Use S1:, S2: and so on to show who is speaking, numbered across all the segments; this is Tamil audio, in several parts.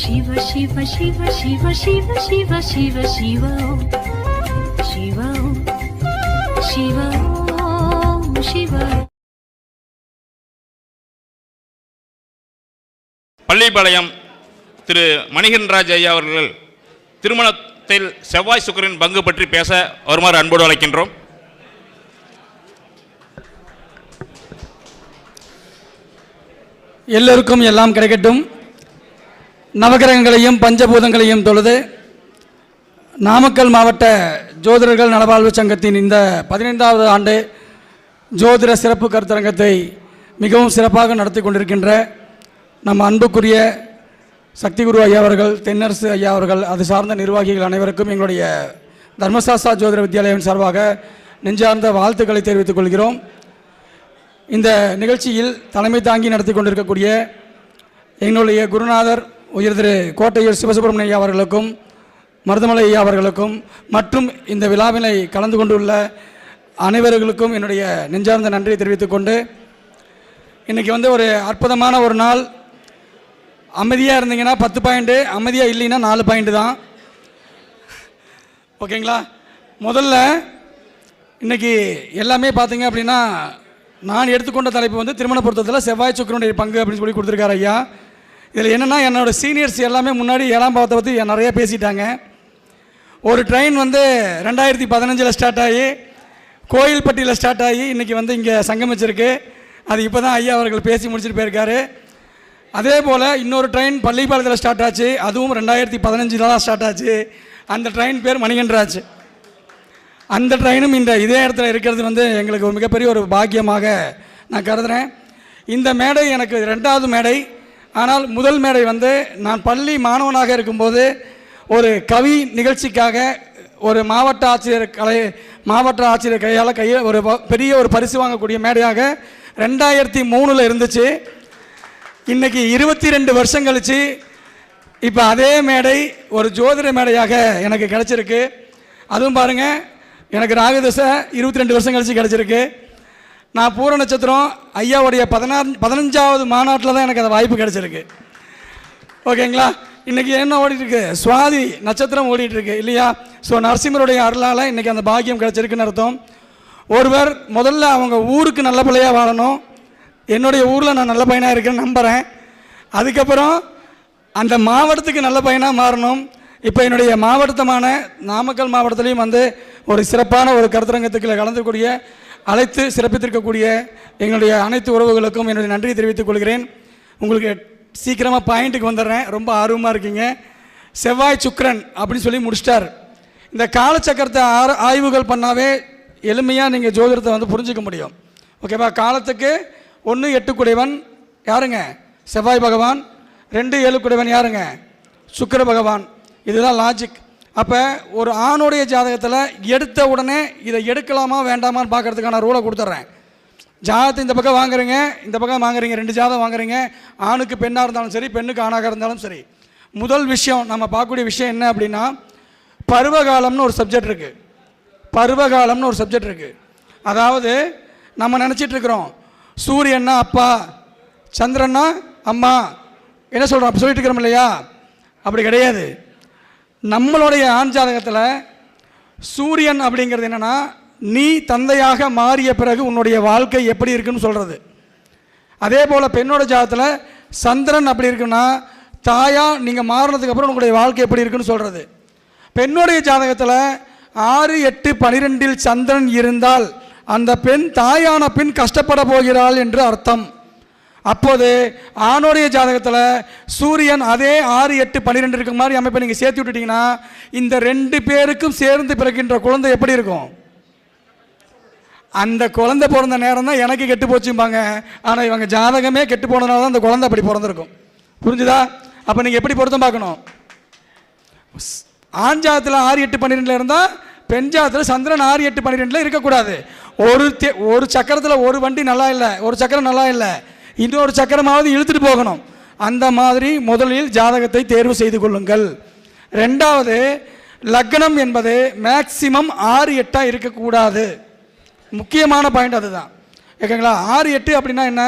S1: சிவ சிவ சிவ சிவ சிவ சிவ சிவ சிவோ சிவோ சிவோ சிவோ
S2: பள்ளிப்பாளையம் திரு மணிகன்ராஜ் ஐயா அவர்கள் திருமணத்தில் செவ்வாய் சுக்கரின் பங்கு பற்றி பேச வருமாறு அன்போடு அழைக்கின்றோம்.
S3: எல்லோருக்கும் எல்லாம் கிடைக்கட்டும். நவகிரகங்களையும் பஞ்சபூதங்களையும் தொழுது நாமக்கல் மாவட்ட ஜோதிடர்கள் நலவாழ்வு சங்கத்தின் இந்த பதினைந்தாவது ஆண்டு ஜோதிட சிறப்பு கருத்தரங்கத்தை மிகவும் சிறப்பாக நடத்தி கொண்டிருக்கின்ற நம் அன்புக்குரிய சக்திகுரு ஐயா அவர்கள் தென்னரசு ஐயா அவர்கள் அது சார்ந்த நிர்வாகிகள் அனைவருக்கும் எங்களுடைய தர்மசாஸ்தா ஜோதிட வித்யாலயம் சார்பாக நெஞ்சார்ந்த வாழ்த்துக்களை தெரிவித்துக் கொள்கிறோம். இந்த நிகழ்ச்சியில் தலைமை தாங்கி நடத்தி கொண்டிருக்கக்கூடிய எங்களுடைய குருநாதர் உயர் திரு கோட்டையூர் சிவசுப்பிரமணிய ஐயா அவர்களுக்கும் மருதமலை ஐயா அவர்களுக்கும் மற்றும் இந்த விழாவினை கலந்து கொண்டுள்ள அனைவர்களுக்கும் என்னுடைய நெஞ்சார்ந்த நன்றியை தெரிவித்துக் கொண்டு இன்றைக்கி வந்து ஒரு அற்புதமான ஒரு நாள். அமைதியாக இருந்தீங்கன்னா பத்து பாயிண்ட்டு அமைதியாக இல்லைன்னா நாலு பாயிண்ட்டு தான். ஓகேங்களா? முதல்ல இன்னைக்கு எல்லாமே பார்த்தீங்க அப்படின்னா நான் எடுத்துக்கொண்ட தலைப்பு வந்து திருமண பொருத்தத்தில் செவ்வாய் சுக்கரனுடைய பங்கு அப்படின்னு சொல்லி கொடுத்துருக்காரு ஐயா. இதில் என்னென்னா என்னோடய சீனியர்ஸ் எல்லாமே முன்னாடி ஏழாம் பாவத்தை பற்றி நிறைய பேசிட்டாங்க. ஒரு ட்ரெயின் வந்து ரெண்டாயிரத்தி பதினஞ்சில் ஸ்டார்ட் ஆகி கோயில்பட்டியில் ஸ்டார்ட் ஆகி இன்றைக்கி வந்து இங்கே சங்கமிச்சிருக்கு. அது இப்போ தான் ஐயா அவர்கள் பேசி முடிச்சுட்டு போயிருக்காரு. அதே போல் இன்னொரு ட்ரெயின் பள்ளிப்பாளையத்தில் ஸ்டார்ட் ஆச்சு. அதுவும் ரெண்டாயிரத்தி பதினஞ்சில் தான் ஸ்டார்ட் ஆச்சு. அந்த ட்ரெயின் பேர் மணிகண்டராஜ் அந்த ட்ரெயினும் இந்த இதே இடத்துல இருக்கிறது வந்து எங்களுக்கு ஒரு மிகப்பெரிய ஒரு பாக்கியமாக நான் கருதுகிறேன் இந்த மேடை எனக்கு ரெண்டாவது மேடை. ஆனால் முதல் மேடை வந்து நான் பள்ளி மாணவனாக இருக்கும்போது ஒரு கவி நிகழ்ச்சிக்காக ஒரு மாவட்ட ஆட்சியர் கலை மாவட்ட ஆட்சியர் கையால் கையில் ஒரு பெரிய ஒரு பரிசு வாங்கக்கூடிய மேடையாக ரெண்டாயிரத்தி மூணில் இருந்துச்சு. இன்னைக்கு இருபத்தி ரெண்டு வருஷம் கழிச்சு இப்போ அதே மேடை ஒரு ஜோதிட மேடையாக எனக்கு கிடச்சிருக்கு. அதுவும் பாருங்க எனக்கு ராகதசை இருபத்தி ரெண்டு வருஷம் கழிச்சு கிடச்சிருக்கு. நான் பூர நட்சத்திரம் ஐயாவுடைய பதினாறு பதினஞ்சாவது மாநாட்டில் தான் எனக்கு அந்த வாய்ப்பு கிடச்சிருக்கு. ஓகேங்களா? இன்னைக்கு என்ன ஓடிட்டுருக்கு? சுவாதி நட்சத்திரம் ஓடிட்டுருக்கு இல்லையா? ஸோ நரசிம்மருடைய அருளால் இன்னைக்கு அந்த பாக்கியம் கிடைச்சிருக்குன்னு அர்த்தம். ஒருவர் முதல்ல அவங்க ஊருக்கு நல்ல பிள்ளையாக வாழணும். என்னுடைய ஊரில் நான் நல்ல பையனாக இருக்கேன்னு நம்புகிறேன் அதுக்கப்புறம் அந்த மாவட்டத்துக்கு நல்ல பையனாக மாறணும். இப்போ என்னுடைய மாவட்டமான நாமக்கல் மாவட்டத்துலேயும் வந்து ஒரு சிறப்பான ஒரு கருத்தரங்கத்துக்குள்ள கலந்துக்கூடிய அழைத்து சிறப்பித்திருக்கக்கூடிய எங்களுடைய அனைத்து உறவுகளுக்கும் என்னுடைய நன்றியை தெரிவித்துக் கொள்கிறேன். உங்களுக்கு சீக்கிரமாக பாயிண்ட்டுக்கு வந்துடுறேன். ரொம்ப ஆர்வமாக இருக்கீங்க. செவ்வாய் சுக்கரன் அப்படின்னு சொல்லி முடிச்சிட்டார். இந்த காலச்சக்கரத்தை ஆர ஆய்வுகள் பண்ணாவே எளிமையாக நீங்கள் ஜோதிடத்தை வந்து புரிஞ்சுக்க முடியும். ஓகேவா? காலத்துக்கு ஒன்று எட்டு குடைவன் யாருங்க? செவ்வாய் பகவான். ரெண்டு ஏழு குடைவன் யாருங்க? சுக்கர பகவான். இதுதான் லாஜிக் அப்போ ஒரு ஆணுடைய ஜாதகத்தில் எடுத்த உடனே இதை எடுக்கலாமா வேண்டாமான்னு பார்க்கறதுக்கான ரூலை கொடுத்துட்றேன் ஜாதகத்தை இந்த பக்கம் வாங்குறீங்க இந்த பக்கம் வாங்குறீங்க ரெண்டு ஜாதகம் வாங்குறீங்க. ஆணுக்கு பெண்ணாக இருந்தாலும் சரி பெண்ணுக்கு ஆணாக இருந்தாலும் சரி. முதல் விஷயம் நம்ம பார்க்கக்கூடிய விஷயம் என்ன அப்படின்னா பருவகாலம்னு ஒரு சப்ஜெக்ட் இருக்குது பருவகாலம்னு ஒரு சப்ஜெக்ட் இருக்குது அதாவது நம்ம நினச்சிட்ருக்குறோம் சூரியன்னா அப்பா சந்திரன்னா அம்மா என்ன சொல்கிறோம் அப்படி சொல்லிட்டு இருக்கிறோம் இல்லையா? அப்படி கிடையாது. நம்மளுடைய ஆண் ஜாதகத்தில் சூரியன் அப்படிங்கிறது என்னென்னா நீ தந்தையாக மாறிய பிறகு உன்னுடைய வாழ்க்கை எப்படி இருக்குன்னு சொல்கிறது அதே போல் பெண்ணோட ஜாதகத்தில் சந்திரன் அப்படி இருக்குன்னா தாயா நீங்கள் மாறினதுக்கப்புறம் உங்களுடைய வாழ்க்கை எப்படி இருக்குன்னு சொல்கிறது பெண்ணுடைய ஜாதகத்தில் ஆறு எட்டு பனிரெண்டில் சந்திரன் இருந்தால் அந்த பெண் தாயான பின் கஷ்டப்பட போகிறாள் என்று அர்த்தம். அப்போது ஆணுடைய ஜாதகத்தில் சூரியன் அதே ஆறு எட்டு பன்னிரெண்டு இருக்க மாதிரி அமைப்பை நீங்கள் சேர்த்து விட்டுட்டீங்கன்னா இந்த ரெண்டு பேருக்கும் சேர்ந்து பிறக்கின்ற குழந்தை எப்படி இருக்கும்? அந்த குழந்தை பிறந்த நேரம் தான் எனக்கு கெட்டு போச்சும்பாங்க. ஆனால் இவங்க ஜாதகமே கெட்டு போனதுனால தான் அந்த குழந்தை அப்படி பிறந்திருக்கும். புரிஞ்சுதா? அப்போ நீங்கள் எப்படி பொருத்தம் பார்க்கணும்? ஆண் ஜாதத்தில் ஆறு எட்டு பன்னிரெண்டில் இருந்தால் பெண் ஜாதத்தில் சந்திரன் ஆறு எட்டு பன்னிரெண்டில் இருக்கக்கூடாது. ஒரு தே- ஒரு சக்கரத்தில் ஒரு வண்டி நல்லா இல்லை ஒரு சக்கரம் நல்லா இல்லை. இன்னொரு சக்கரமாவது இழுத்துட்டு போகணும். அந்த மாதிரி முதலில் ஜாதகத்தை தேர்வு செய்து கொள்ளுங்கள். ரெண்டாவது லக்னம் என்பது மேக்சிமம் ஆறு எட்டாக இருக்கக்கூடாது. முக்கியமான பாயிண்ட் அதுதான். ஓகேங்களா? ஆறு எட்டு அப்படின்னா என்ன?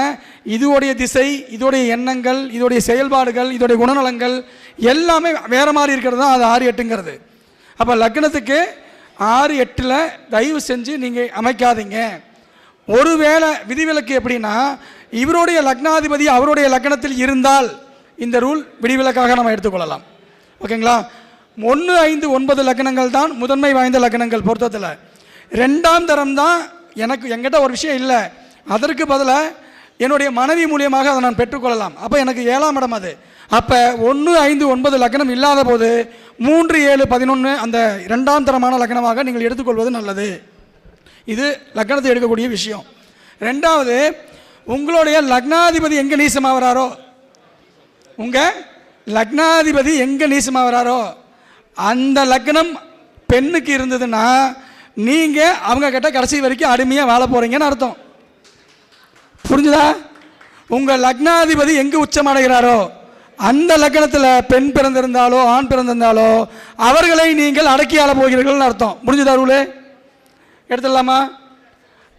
S3: இதோடைய திசை இதோடைய எண்ணங்கள் இதோடைய செயல்பாடுகள் இதோடைய குணநலங்கள் எல்லாமே வேறு மாதிரி இருக்கிறது தான் அது ஆறு எட்டுங்கிறது. அப்போ லக்னத்துக்கு ஆறு எட்டில் தயவு செஞ்சு நீங்கள் அமைக்காதீங்க. ஒருவேளை விதிவிலக்கு எப்படின்னா இவருடைய லக்னாதிபதி அவருடைய லக்னத்தில் இருந்தால் இந்த ரூல் விடிவிலக்காக நம்ம எடுத்துக்கொள்ளலாம். ஓகேங்களா? ஒன்று ஐந்து ஒன்பது லக்னங்கள் தான் முதன்மை வாய்ந்த லக்னங்கள் பொருத்தத்தில். ரெண்டாம் தரம் தான் எனக்கு என்கிட்ட ஒரு விஷயம் இல்லை. அதற்கு பதிலாக என்னுடைய மனைவி மூலியமாக அதை நான் பெற்றுக்கொள்ளலாம். அப்போ எனக்கு ஏழாம் இடம் அது. அப்போ ஒன்று ஐந்து ஒன்பது லக்னம் இல்லாத போது மூன்று ஏழு பதினொன்று அந்த ரெண்டாம் தரமான லக்னமாக நீங்கள் எடுத்துக்கொள்வது நல்லது. இது லக்னத்தை எடுக்கக்கூடிய விஷயம். ரெண்டாவது உங்களுடைய லக்னாதிபதி எங்கே நீசமாக வராரோ உங்கள் லக்னாதிபதி எங்கே நீசமாக வராரோ அந்த லக்னம் பெண்ணுக்கு இருந்ததுன்னா நீங்கள் அவங்க கிட்ட கடைசி வரைக்கும் அடிமையாக வாழ போகிறீங்கன்னு அர்த்தம். புரிஞ்சுதா? உங்கள் லக்னாதிபதி எங்கே உச்சமடைகிறாரோ அந்த லக்னத்தில் பெண் பிறந்திருந்தாலோ ஆண் பிறந்திருந்தாலோ அவர்களை நீங்கள் அடக்கி ஆள போகிறீர்கள்னு அர்த்தம். முடிஞ்சுதா ரூலே? எடுத்துடலாமா?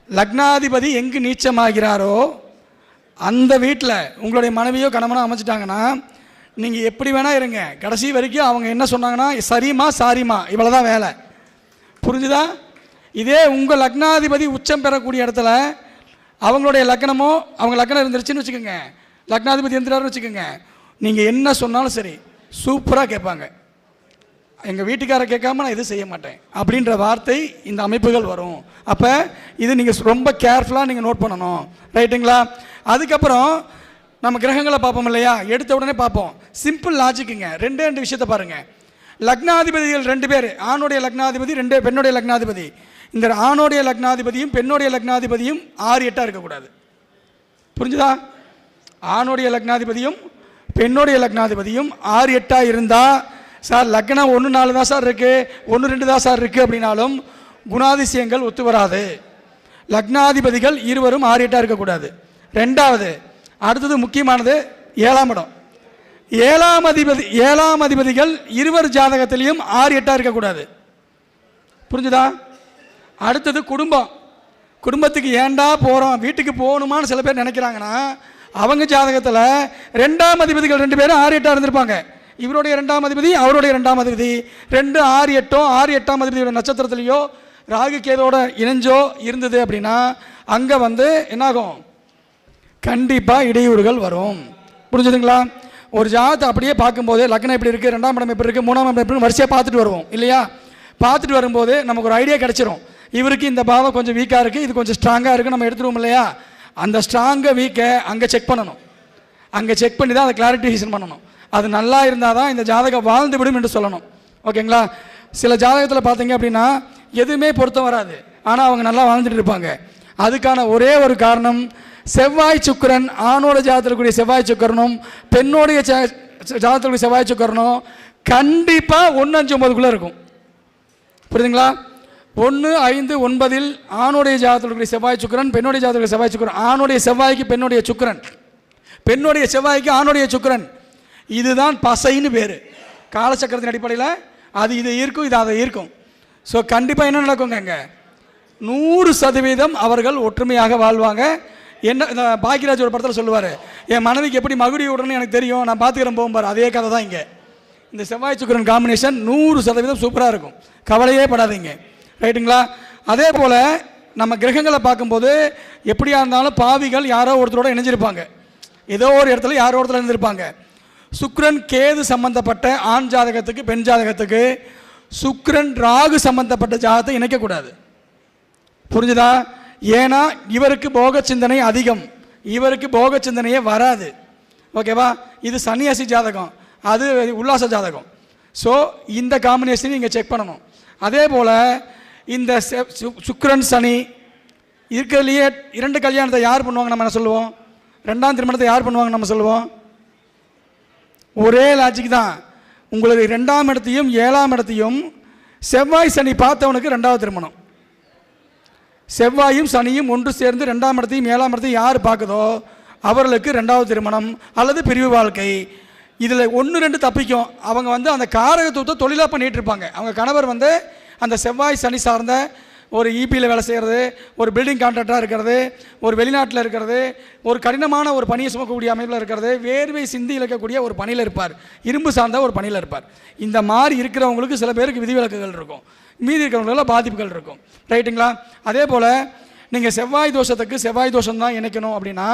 S3: லக்னாதிபதி எங்கு நீச்சமாகிறாரோ அந்த வீட்டில் உங்களுடைய மனைவியோ கணவனோ அமைச்சிட்டாங்கன்னா நீங்கள் எப்படி வேணால் இருங்க. கடைசி வரைக்கும் அவங்க என்ன சொன்னாங்கன்னா சரிம்மா சாரிம்மா இவ்வளோ தான் வேலை. புரிஞ்சுதா? இதே உங்கள் லக்னாதிபதி உச்சம் பெறக்கூடிய இடத்துல அவங்களுடைய லக்னமோ அவங்க லக்னம் இருந்துருச்சுன்னு வச்சுக்கோங்க. லக்னாதிபதி இருந்துட்டாருன்னு வச்சுக்கோங்க. நீங்கள் என்ன சொன்னாலும் சரி சூப்பராக கேட்பாங்க. எங்கள் வீட்டுக்காரை கேட்காம நான் எதுவும் செய்ய மாட்டேன். அப்படின்ற வார்த்தை இந்த அமைப்புகள் வரும். அப்போ இது நீங்கள் ரொம்ப கேர்ஃபுல்லாக நீங்கள் நோட் பண்ணணும். ரைட்டுங்களா அதுக்கப்புறம் நம்ம கிரகங்களை பார்ப்போம் இல்லையா? எடுத்த உடனே பார்ப்போம். சிம்பிள் லாஜிக்குங்க ரெண்டே ரெண்டு விஷயத்தை பாருங்கள் லக்னாதிபதிகள் ரெண்டு பேர். ஆணுடைய லக்னாதிபதி ரெண்டு பெண்ணுடைய லக்னாதிபதி. இந்த ஆணுடைய லக்னாதிபதியும் பெண்ணுடைய லக்னாதிபதியும் ஆறு எட்டாக இருக்கக்கூடாது. புரிஞ்சுதா? ஆணுடைய லக்னாதிபதியும் பெண்ணுடைய லக்னாதிபதியும் ஆறு எட்டாக இருந்தால் சார் லக்னம் ஒன்று நாலு தான் சார் இருக்குது ஒன்று ரெண்டு தான் சார் இருக்குது அப்படின்னாலும் குணாதிசயங்கள் ஒத்து வராது. லக்னாதிபதிகள் இருவரும் ஆறு எட்டாக இருக்கக்கூடாது. ரெண்டாவது அடுத்தது முக்கியமானது ஏழாம் இடம். ஏழாம் அதிபதி ஏழாம் அதிபதிகள் இருவர் ஜாதகத்திலையும் ஆறு எட்டாக இருக்கக்கூடாது. புரிஞ்சுதா? அடுத்தது குடும்பம். குடும்பத்துக்கு ஏன்டா போகிறோம் வீட்டுக்கு போகணுமான்னு சில பேர் நினைக்கிறாங்கன்னா அவங்க ஜாதகத்தில் ரெண்டாம் அதிபதிகள் ரெண்டு பேரும் ஆறு எட்டாக இருந்திருப்பாங்க. இவருடைய ரெண்டாம் அதிபதி அவருடைய ரெண்டாம் அதிபதி. ரெண்டு ஆறு எட்டோ ஆறு எட்டாம் அதிபதியோட நட்சத்திரத்திலேயோ ராகு கேதோட இணைஞ்சோ இருந்தது அப்படின்னா அங்கே வந்து என்னாகும்? கண்டிப்பாக இடையூறுகள் வரும். புரிஞ்சுதுங்களா? ஒரு ஜாதத்தை அப்படியே பார்க்கும்போது லக்னம் எப்படி இருக்குது ரெண்டாம் இடம் எப்படி இருக்குது மூணாம் இடம் எப்படி வரிசையாக பார்த்துட்டு வருவோம் இல்லையா? பார்த்துட்டு வரும்போது நமக்கு ஒரு ஐடியா கிடச்சிரும். இவருக்கு இந்த பாவம் கொஞ்சம் வீக்காக இருக்குது இது கொஞ்சம் ஸ்ட்ராங்காக இருக்குது நம்ம எடுத்துருவோம் இல்லையா? அந்த ஸ்ட்ராங்கை வீக்கை அங்கே செக் பண்ணணும். அங்கே செக் பண்ணி தான் அதை கிளாரிஃபிகேஷன் பண்ணணும். அது நல்லா இருந்தால் தான் இந்த ஜாதகம் வாழ்ந்து விடும் என்று சொல்லணும். ஓகேங்களா? சில ஜாதகத்தில் பார்த்தீங்க அப்படின்னா எதுவுமே பொருத்தம் வராது. ஆனால் அவங்க நல்லா வாழ்ந்துட்டு இருப்பாங்க. அதுக்கான ஒரே ஒரு காரணம் செவ்வாய் சுக்கிரன் ஆணோட ஜாதத்தில் கூடிய செவ்வாய் சுக்கரனும் பெண்ணோடைய ஜாதத்தில் கூடிய செவ்வாய் சுக்கரனும் கண்டிப்பாக ஒன்று அஞ்சு ஒன்பதுக்குள்ளே இருக்கும். புரியுதுங்களா? ஒன்று ஐந்து ஒன்பதில் ஆணுடைய ஜாதத்தில் கூடிய செவ்வாய் சுக்கிரன் பெண்ணுடைய ஜாதத்தில் செவ்வாய் சுக்கிரன். ஆணுடைய செவ்வாய்க்கு பெண்ணுடைய சுக்கரன். பெண்ணுடைய செவ்வாய்க்கு ஆணுடைய சுக்கிரன். இதுதான் பசைன்னு பேர். காலச்சக்கரத்தின் அடிப்படையில் அது இது இருக்கும் இது அதை இருக்கும் ஸோ கண்டிப்பாக என்ன நடக்குங்க அங்கே? நூறு சதவீதம் அவர்கள் ஒற்றுமையாக வாழ்வாங்க. என்ன இந்த பாக்கியராஜ் ஒரு படத்தில் சொல்லுவார் என் மனைவிக்கு எப்படி மகுடி விடணும்னு எனக்கு தெரியும் நான் பார்த்துக்கிறேன் போகும்பார் அதே கதை தான் இங்கே. இந்த செவ்வாய் சுக்கிரன் காம்பினேஷன் நூறு சதவீதம் சூப்பராக இருக்கும். கவலையே படாதீங்க. ரைட்டுங்களா? அதே போல் நம்ம கிரகங்களை பார்க்கும்போது எப்படியா இருந்தாலும் பாவிகள் யாரோ ஒருத்தரோட இணைஞ்சிருப்பாங்க. ஏதோ ஒரு இடத்துல யாரோ ஒருத்தர் இணைஞ்சிருப்பாங்க சுக்ரன் கேது சம்பந்தப்பட்ட ஆண் ஜாதகத்துக்கு பெண் ஜாதகத்துக்கு சுக்ரன் ராகு சம்பந்தப்பட்ட ஜாதகத்தை இணைக்கக்கூடாது புரிஞ்சுதா? ஏன்னா இவருக்கு போக சிந்தனை அதிகம். இவருக்கு போக சிந்தனையே வராது. ஓகேவா? இது சன்னியாசி ஜாதகம். அது உல்லாச ஜாதகம். ஸோ இந்த காம்பினேஷன் நீங்கள் செக் பண்ணணும். அதே போல் இந்த சுக்ரன் சனி இருக்கிறதுலையே இரண்டு கல்யாணத்தை யார் பண்ணுவாங்க நம்ம என்ன சொல்லுவோம்? ரெண்டாம் திருமணத்தை யார் பண்ணுவாங்க நம்ம சொல்லுவோம்? ஒரே லாஜிக் தான். உங்களுக்கு ரெண்டாம் இடத்தையும் ஏழாம் இடத்தையும் செவ்வாய் சனி பார்த்தவனுக்கு ரெண்டாவது திருமணம். செவ்வாயும் சனியும் ஒன்று சேர்ந்து ரெண்டாம் இடத்தையும் ஏழாம் இடத்தையும் யார் பார்க்குதோ அவர்களுக்கு ரெண்டாவது திருமணம் அல்லது பிரிவு வாழ்க்கை. இதில் ஒன்று ரெண்டு தப்பிக்கும். அவங்க வந்து அந்த காரகத்துவத்தை தொழிலாக பண்ணிகிட்டு இருப்பாங்க. அவங்க கணவர் வந்து அந்த செவ்வாய் சனி சார்ந்த ஒரு இபியில் வேலை செய்கிறது ஒரு பில்டிங் கான்ட்ராக்டாக இருக்கிறது ஒரு வெளிநாட்டில் இருக்கிறது ஒரு கடினமான ஒரு பணியை சுமக்கக்கூடிய அமைப்பில் இருக்கிறது வேர்வை சிந்தி இழக்கக்கூடிய ஒரு பணியில் இருப்பார். இரும்பு சார்ந்த ஒரு பணியில் இருப்பார். இந்த மாதிரி இருக்கிறவங்களுக்கு சில பேருக்கு விதிவிலக்குகள் இருக்கும். மீதி இருக்கிறவங்களெல்லாம் பாதிப்புகள் இருக்கும். ரைட்டுங்களா? அதே போல் நீங்கள் செவ்வாய் தோஷத்துக்கு செவ்வாய் தோஷம் தான் இணைக்கணும் அப்படின்னா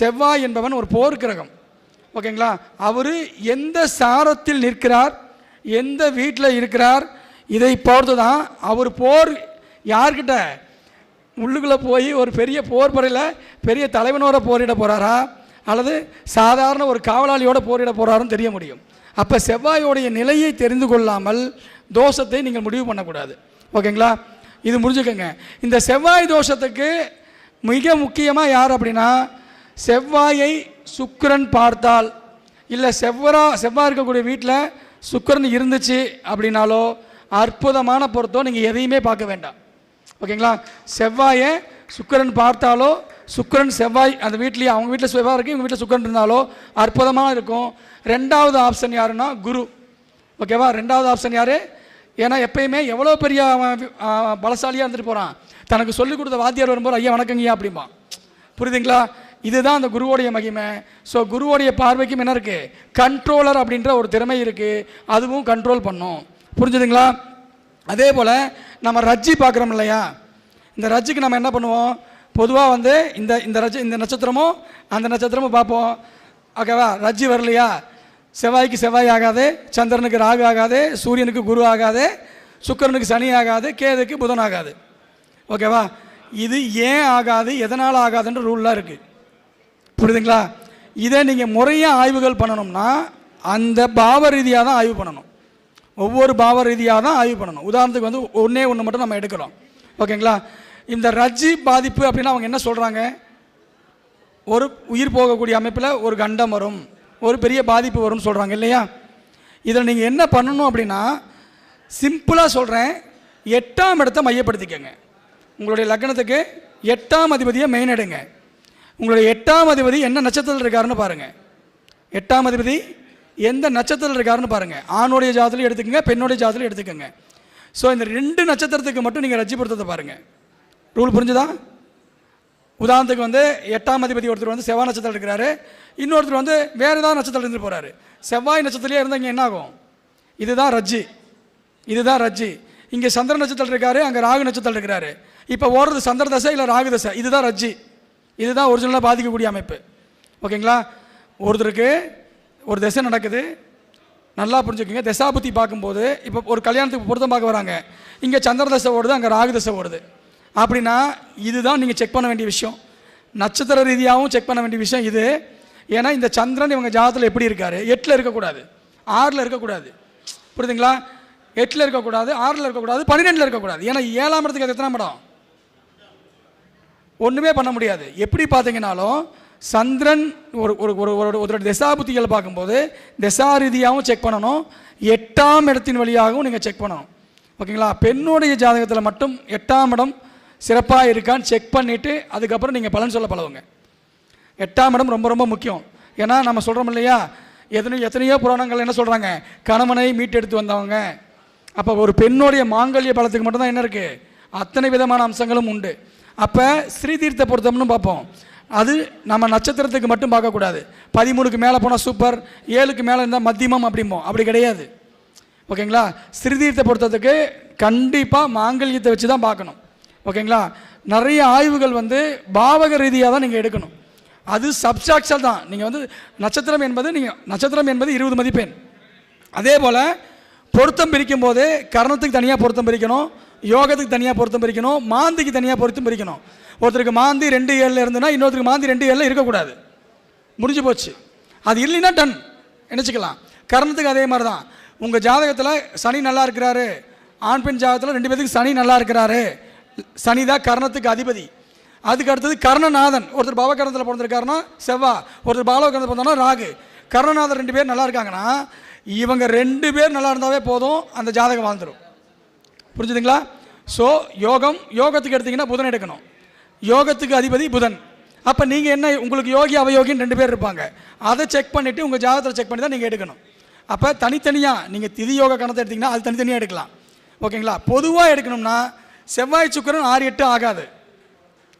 S3: செவ்வாய் என்பவன் ஒரு போர்க்கிரகம். ஓகேங்களா? அவர் எந்த சாரத்தில் நிற்கிறார் எந்த வீட்டில் இருக்கிறார் இதை பொறுத்து தான் அவர் போர் யார்கிட்ட உள்ளுக்குள்ளே போய் ஒரு பெரிய போர் படையில் பெரிய தலைவனோட போரிட போகிறாரா அல்லது சாதாரண ஒரு காவலாளியோட போரிட போகிறாருன்னு தெரிய முடியும். அப்போ செவ்வாயோடைய நிலையை தெரிந்து கொள்ளாமல் தோஷத்தை நீங்கள் முடிவு பண்ணக்கூடாது. ஓகேங்களா? இது முடிஞ்சுக்கோங்க. இந்த செவ்வாய் தோஷத்துக்கு மிக முக்கியமாக யார் அப்படின்னா செவ்வாயை சுக்கிரன் பார்த்தால் இல்லை செவ்வரா செவ்வாய் இருக்கக்கூடிய வீட்டில் சுக்கிரன் இருந்துச்சு அப்படின்னாலோ அற்புதமான பொருத்தம் நீங்கள் எதையுமே பார்க்க வேண்டாம். ஓகேங்களா? செவ்வாயை சுக்கரன் பார்த்தாலோ சுக்கரன் செவ்வாய் அந்த வீட்லேயே அவங்க வீட்டில் செவ்வாய் இருக்குது இவங்க வீட்டில் சுக்கரன் இருந்தாலோ அற்புதமாக இருக்கும். ரெண்டாவது ஆப்ஷன் யாருன்னா குரு. ஓகேவா? ரெண்டாவது ஆப்ஷன் யார்? ஏன்னா எப்பயுமே எவ்வளோ பெரிய பலசாலியாக இருந்துட்டு போகிறான் தனக்கு சொல்லிக் கொடுத்த வாத்தியார் வரும்போது ஐயா வணக்கங்கய்யா அப்படிம்பா புரியுதுங்களா? இதுதான் அந்த குருவோடைய மகிமை. ஸோ குருவோடைய பார்வைக்கும் என்ன இருக்குது கண்ட்ரோலர் அப்படின்ற ஒரு திறமை இருக்குது அதுவும் கண்ட்ரோல் பண்ணும். புரிஞ்சுதுங்களா? அதே போல் நம்ம ரஜ்ஜி பார்க்குறோம் இல்லையா? இந்த ரஜ்ஜிக்கு நம்ம என்ன பண்ணுவோம்? பொதுவாக வந்து இந்த இந்த ரஜ்ஜி இந்த நட்சத்திரமும் அந்த நட்சத்திரமும் பார்ப்போம். ஓகேவா? ரஜ்ஜி வரலையா? செவ்வாய்க்கு செவ்வாய் ஆகாது சந்திரனுக்கு ராகு ஆகாது சூரியனுக்கு குரு ஆகாது சுக்கிரனுக்கு சனி ஆகாது கேதுக்கு புதன் ஆகாது. ஓகேவா? இது ஏன் ஆகாது எதனால் ஆகாதுன்ற ரூல்லாம் இருக்குது புரியுதுங்களா? இதை நீங்கள் முறையாக ஆய்வுகள் பண்ணணும்னா அந்த பாவ ரீதியாக தான் ஆய்வு பண்ணணும். ஒவ்வொரு பாவ ரீதியாக தான் ஆய்வு பண்ணணும். உதாரணத்துக்கு வந்து ஒன்றே ஒன்று மட்டும் நம்ம எடுக்கிறோம். ஓகேங்களா? இந்த ரஜ்ஜி பாதிப்பு அப்படின்னா அவங்க என்ன சொல்கிறாங்க ஒரு உயிர் போகக்கூடிய அமைப்பில் ஒரு கண்டம் வரும். ஒரு பெரிய பாதிப்பு வரும்னு சொல்கிறாங்க இல்லையா? இதில் நீங்கள் என்ன பண்ணணும் அப்படின்னா சிம்பிளாக சொல்கிறேன் எட்டாம் இடத்தை மையப்படுத்திக்கங்க. உங்களுடைய லக்னத்துக்கு எட்டாம் அதிபதியை மெயின் எடுங்க. உங்களுடைய எட்டாம் அதிபதி என்ன நட்சத்திரத்தில் இருக்காருன்னு பாருங்கள் எட்டாம் அதிபதி எந்த நட்சத்திரத்தில் இருக்காருன்னு பாருங்கள் ஆணுடைய ஜாதத்தில் எடுத்துக்கங்க பெண்ணுடைய ஜாதத்தில் எடுத்துக்கோங்க. ஸோ இந்த ரெண்டு நட்சத்திரத்துக்கு மட்டும் நீங்கள் ரஜ்ஜி பொருத்தத்தை பாருங்கள் ரூல் புரிஞ்சுதா? உதாரணத்துக்கு வந்து எட்டாம் அதிபதி ஒருத்தர் வந்து செவ்வாய் நட்சத்திரம் இருக்கிறாரு. இன்னொருத்தர் வந்து வேறு ஏதாவது நட்சத்திரம் இருந்து போகிறாரு செவ்வாய் நட்சத்திரத்திலே இருந்தால் இங்கே என்ன ஆகும் இதுதான் ரஜ்ஜி இதுதான் ரஜ்ஜி இங்கே சந்திர நட்சத்திரம் இருக்காரு அங்கே ராகு நட்சத்திரம் இருக்கிறாரு. இப்போ ஓடுறது சந்திர தசை இல்லை ராகு தசை? இதுதான் ரஜ்ஜி இதுதான் ஒரிஜினலாக பாதிக்கக்கூடிய அமைப்பு. ஓகேங்களா ஒருத்தருக்கு ஒரு திசை நடக்குது. நல்லா புரிஞ்சுக்கோங்க. தசாபுத்தி பார்க்கும்போது இப்போ ஒரு கல்யாணத்துக்கு பொருத்தம் பார்க்க வராங்க. இங்கே சந்திர தசை ஓடுது அங்கே ராகு தசை ஓடுது. அப்படின்னா இதுதான் நீங்கள் செக் பண்ண வேண்டிய விஷயம். நட்சத்திர ரீதியாகவும் செக் பண்ண வேண்டிய விஷயம் இது. ஏன்னா இந்த சந்திரன் இவங்க ஜாதத்தில் எப்படி இருக்கார்? எட்டில் இருக்கக்கூடாது. ஆறில் இருக்கக்கூடாது. புரியுதுங்களா? எட்டில் இருக்கக்கூடாது ஆறில் இருக்கக்கூடாது பன்னிரெண்டில் இருக்கக்கூடாது. ஏன்னா ஏழாம் இடத்துக்கு அது எத்தனை படம் ஒன்றுமே பண்ண முடியாது. எப்படி பார்த்தீங்கன்னாலும் சந்திரன் ஒரு ஒரு ஒரு ஒரு ஒரு திசாபுத்திகளை பார்க்கும்போது திசா ரீதியாகவும் செக் பண்ணணும். எட்டாம் இடத்தின் வழியாகவும் நீங்கள் செக் பண்ணணும். ஓகேங்களா? பெண்ணுடைய ஜாதகத்தில் மட்டும் எட்டாம் இடம் சிறப்பாக இருக்கான்னு செக் பண்ணிவிட்டு அதுக்கப்புறம் நீங்கள் பலன் சொல்ல பழவுங்க எட்டாம் இடம் ரொம்ப ரொம்ப முக்கியம். ஏன்னா நம்ம சொல்கிறோம் இல்லையா? எத்தனை எத்தனையோ புராணங்கள் என்ன சொல்கிறாங்க கணவனை மீட்டெடுத்து வந்தவங்க. அப்போ ஒரு பெண்ணுடைய மாங்கல்ய பலத்துக்கு மட்டும்தான் என்ன இருக்குது அத்தனை விதமான அம்சங்களும் உண்டு. அப்போ ஸ்ரீதீர்த்த பொருத்தம்னு பார்ப்போம். அது நம்ம நட்சத்திரத்துக்கு மட்டும் பார்க்கக்கூடாது. பதிமூணுக்கு மேலே போனால் சூப்பர் ஏழுக்கு மேலே இருந்தால் மத்தியமம் அப்படிம்போம். அப்படி கிடையாது. ஓகேங்களா? ஸ்ரீதீர்த்தை பொருத்தத்துக்கு கண்டிப்பாக மாங்கல்யத்தை வச்சு தான் பார்க்கணும். ஓகேங்களா? நிறைய ஆய்வுகள் வந்து பாவக ரீதியாக தான் நீங்கள் எடுக்கணும். அது சப்ஸ்டாக்சல் தான். நீங்கள் வந்து நட்சத்திரம் என்பது நீங்கள் நட்சத்திரம் என்பது இருபது மதிப்பெண். அதே போல் பொருத்தம் பிரிக்கும் போது கரணத்துக்கு தனியாக பொருத்தம் பிரிக்கணும் யோகத்துக்கு தனியாக பொருத்தம் பிரிக்கணும் மாந்திக்கு தனியாக பொருத்தம் பிரிக்கணும். ஒருத்தருக்கு மாந்தி ரெண்டு ஏழில் இருந்துன்னா இன்னொருத்தருக்கு மாந்தி ரெண்டு ஏழில் இருக்கக்கூடாது. முடிஞ்சு போச்சு. அது இல்லைன்னா டன் நினச்சிக்கலாம். கரணத்துக்கு அதே மாதிரி தான் உங்கள் ஜாதகத்தில் சனி நல்லா இருக்கிறாரு. ஆண் பெண் ஜாதகத்தில் ரெண்டு பேத்துக்கு சனி நல்லா இருக்கிறாரு. சனி தான் கரணத்துக்கு அதிபதி. அதுக்கு அடுத்தது கர்ணநாதன். ஒருத்தர் பவகரணத்தில் பிறந்திருக்காருன்னா செவ்வா. ஒருத்தர் பாலவகரணத்தில் பிறந்தானா ராகு. கர்ணநாதன் ரெண்டு பேர் நல்லா இருக்காங்கன்னா இவங்க ரெண்டு பேர் நல்லா இருந்தாவே போதும் அந்த ஜாதகம் வாழ்ந்துடும் புரிஞ்சுதுங்களா? ஸோ யோகம் யோகத்துக்கு எடுத்தீங்கன்னா புதன் எடுக்கணும். யோகத்துக்கு அதிபதி புதன். அப்போ நீங்கள் என்ன உங்களுக்கு யோகி அவயோகின்னு ரெண்டு பேர் இருப்பாங்க. அதை செக் பண்ணிவிட்டு உங்கள் ஜாதகத்தில் செக் பண்ணி தான் நீங்கள் எடுக்கணும். அப்போ தனித்தனியாக நீங்கள் திதி யோக கணத்தை எடுத்திங்கன்னா அது தனித்தனியாக எடுக்கலாம். ஓகேங்களா? பொதுவாக எடுக்கணும்னா செவ்வாய் சுக்கரன் ஆறு எட்டு ஆகாது.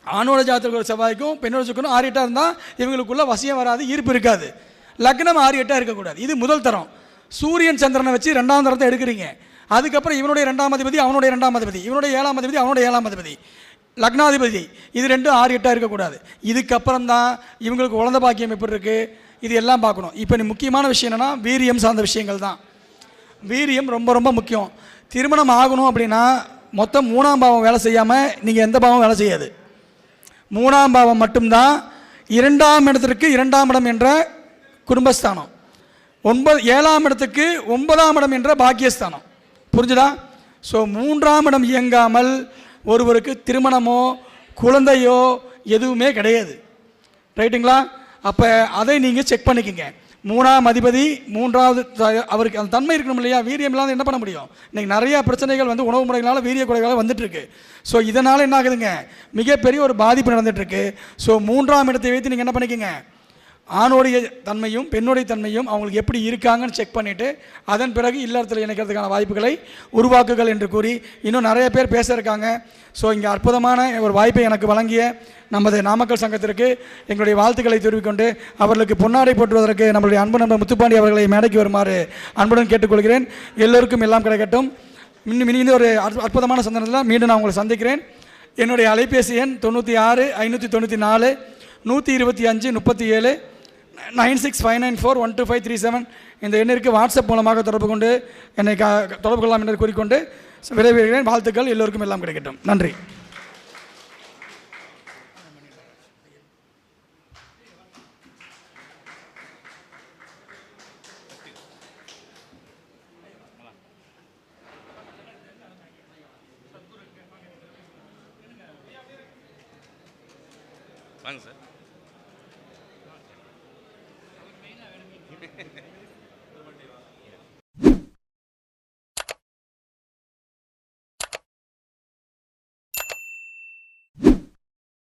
S3: ஆணோட ஜாதகத்தில் ஒரு செவ்வாய்க்கும் பெண்ணோட சுக்கரனும் ஆறு எட்டாக இருந்தால் இவங்களுக்குள்ள வசியம் வராது ஈர்ப்பு இருக்காது. லக்னம் ஆறு எட்டாக இருக்கக்கூடாது. இது முதல் தரம். சூரியன் சந்திரனை வச்சு ரெண்டாம் தரத்தை எடுக்கிறீங்க. அதுக்கப்புறம் இவனுடைய ரெண்டாம் அதிபதி அவனுடைய ரெண்டாம் அதிபதி. இவனுடைய ஏழாம் அதிபதி அவனுடைய ஏழாம் அதிபதி. லக்னாதிபதி. இது ரெண்டும் ஆறு எட்டாக இருக்கக்கூடாது. இதுக்கப்புறம் தான் இவங்களுக்கு குழந்தை பாக்கியம் எப்படி இருக்குது இது எல்லாம் பார்க்கணும். இப்போ நீ முக்கியமான விஷயம் என்னென்னா வீரியம் சார்ந்த விஷயங்கள் தான். வீரியம் ரொம்ப ரொம்ப முக்கியம். திருமணம் ஆகணும் அப்படின்னா மொத்தம் மூணாம் பாவம் வேலை செய்யாமல் நீங்கள் எந்த பாவம் வேலை செய்யாது. மூணாம் பாவம் மட்டும்தான் இரண்டாம் இடத்திற்கு இரண்டாம் இடம் என்ற குடும்பஸ்தானம். ஒன்பது ஏழாம் இடத்துக்கு ஒன்பதாம் இடம் என்ற பாக்கியஸ்தானம். புரிஞ்சுதா? ஸோ மூன்றாம் இடம் இயங்காமல் ஒருவருக்கு திருமணமோ குழந்தையோ எதுவுமே கிடையாது. ரைட்டுங்களா அப்போ அதை நீங்கள் செக் பண்ணிக்கோங்க. மூணாம் அதிபதி மூன்றாவது த- அவருக்கு அந்த தன்மை இருக்கணும் இல்லையா? வீரியம் இல்லாத என்ன பண்ண முடியும்? இன்றைக்கி நிறையா பிரச்சனைகள் வந்து உணவு முறைகளால் வீரிய குறைகளால் வந்துட்டுருக்கு. ஸோ இதனால் என்ன ஆகுதுங்க? மிகப்பெரிய ஒரு பாதிப்பு நடந்துகிட்ருக்கு ஸோ மூன்றாம் இடத்தை வைத்து நீங்கள் என்ன பண்ணிக்கோங்க? ஆணுடைய தன்மையும் பெண்ணுடைய தன்மையும் அவங்களுக்கு எப்படி இருக்காங்கன்னு செக் பண்ணிவிட்டு அதன் பிறகு இல்லறத்தில் இணைக்கிறதுக்கான வாய்ப்புகளை உருவாக்குகள் என்று கூறி இன்னும் நிறைய பேர் பேச இருக்காங்க ஸோ இங்கே அற்புதமான ஒரு வாய்ப்பை எனக்கு வழங்கிய நமது நாமக்கல் சங்கத்திற்கு எங்களுடைய வாழ்த்துக்களை தெரிவிக்கொண்டு அவர்களுக்கு பொன்னாடை போற்றுவதற்கு நம்மளுடைய அன்பு நண்பர் முத்துப்பாண்டி அவர்களை மேடைக்கு வருமாறு அன்புடன் கேட்டுக்கொள்கிறேன். எல்லோருக்கும் எல்லாம் கிடைக்கட்டும். இன்னும் இனி ஒரு அற்பு- அற்புதமான சந்தனத்தில் மீண்டும் நான் உங்களை சந்திக்கிறேன். என்னுடைய அலைபேசி எண் தொண்ணூற்றி ஆறு ஐநூற்றி தொண்ணூற்றி நாலு நூற்றி இருபத்தி அஞ்சு முப்பத்தி ஏழு. Nine six five nine four one two five three seven இந்த எண்ணிற்கு வாட்ஸ்அப் மூலமாக தொடர்பு கொண்டு என்னை க தொடர்பு கொள்ளலாம் என்று கூறிக்கொண்டு விரைவுகிறேன் வாழ்த்துக்கள் எல்லோருக்கும் எல்லாம் கிடைக்கட்டும். நன்றி.